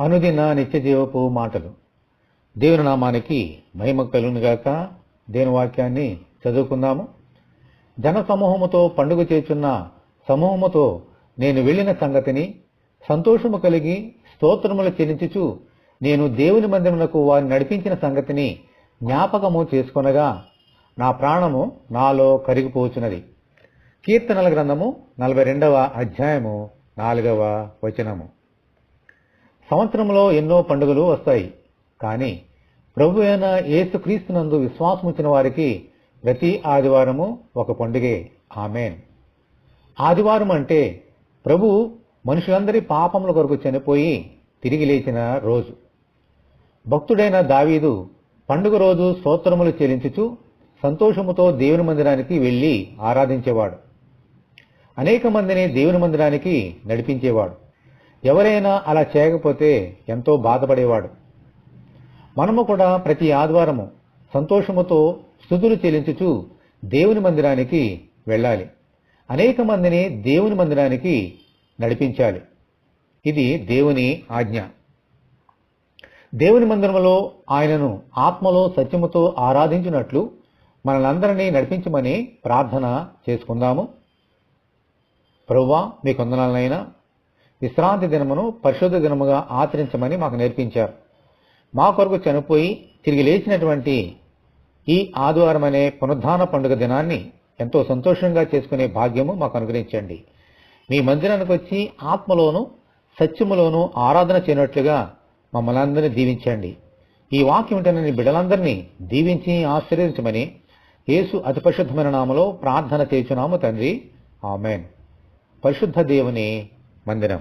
అనుదిన నిత్య జీవపు మాటలు. దేవుని నామానికి మహిమ కలుగునుగాక దేని వాక్యాన్ని చదువుకుందాము. జన సమూహముతో పండుగ చేస్తున్న సమూహముతో నేను వెళ్ళిన సంగతిని సంతోషము కలిగి స్తోత్రములు చెల్లించుచు నేను దేవుని మందిరమునకు వారిని నడిపించిన సంగతిని జ్ఞాపకము చేసుకొనగా నా ప్రాణము నాలో కరిగిపోచున్నది. కీర్తనల గ్రంథము నలభై రెండవ అధ్యాయము నాలుగవ వచనము. సంవత్సరంలో ఎన్నో పండుగలు వస్తాయి. కానీ ప్రభు అయిన యేసుక్రీస్తునందు విశ్వాసముంచిన వారికి ప్రతి ఆదివారము ఒక పండుగే. ఆమెన్. ఆదివారం అంటే ప్రభు మనుషులందరి పాపముల కొరకు చనిపోయి తిరిగి లేచిన రోజు. భక్తుడైన దావీదు పండుగ రోజు స్తోత్రములు చెల్లించుచు సంతోషముతో దేవుని మందిరానికి వెళ్ళి ఆరాధించేవాడు. అనేక మందిని దేవుని మందిరానికి నడిపించేవాడు. ఎవరైనా అలా చేయకపోతే ఎంతో బాధపడేవాడు. మనము కూడా ప్రతి ఆదివారము సంతోషముతో స్థుతులు చెల్లించుచు దేవుని మందిరానికి వెళ్ళాలి. అనేక మందిని దేవుని మందిరానికి నడిపించాలి. ఇది దేవుని ఆజ్ఞ. దేవుని మందిరములో ఆయనను ఆత్మలో సత్యముతో ఆరాధించినట్లు మనలందరినీ నడిపించమని ప్రార్థన చేసుకుందాము. ప్రవ్వా మీ కొందనాలనైనా విశ్రాంతి దినమును పరిశుద్ధ దినముగా ఆచరించమని మాకు నేర్పించారు. మా కొరకు చనిపోయి తిరిగి లేచినటువంటి ఈ ఆదివారం అనే పునరుద్ధాన పండుగ దినాన్ని ఎంతో సంతోషంగా చేసుకునే భాగ్యము మాకు అనుగ్రహించండి. మీ మందిరానికి వచ్చి ఆత్మలోను సత్యములోను ఆరాధన చేయనట్లుగా మమ్మల్ని అందరినీ దీవించండి. ఈ వాక్యం వింటున్న బిడ్డలందరినీ దీవించి ఆశీర్వదించమని యేసు అతి పరిశుద్ధమైన నామలో ప్రార్థన చేస్తున్నాము తండ్రి. ఆమెన్. పరిశుద్ధ దేవుని మందిరం.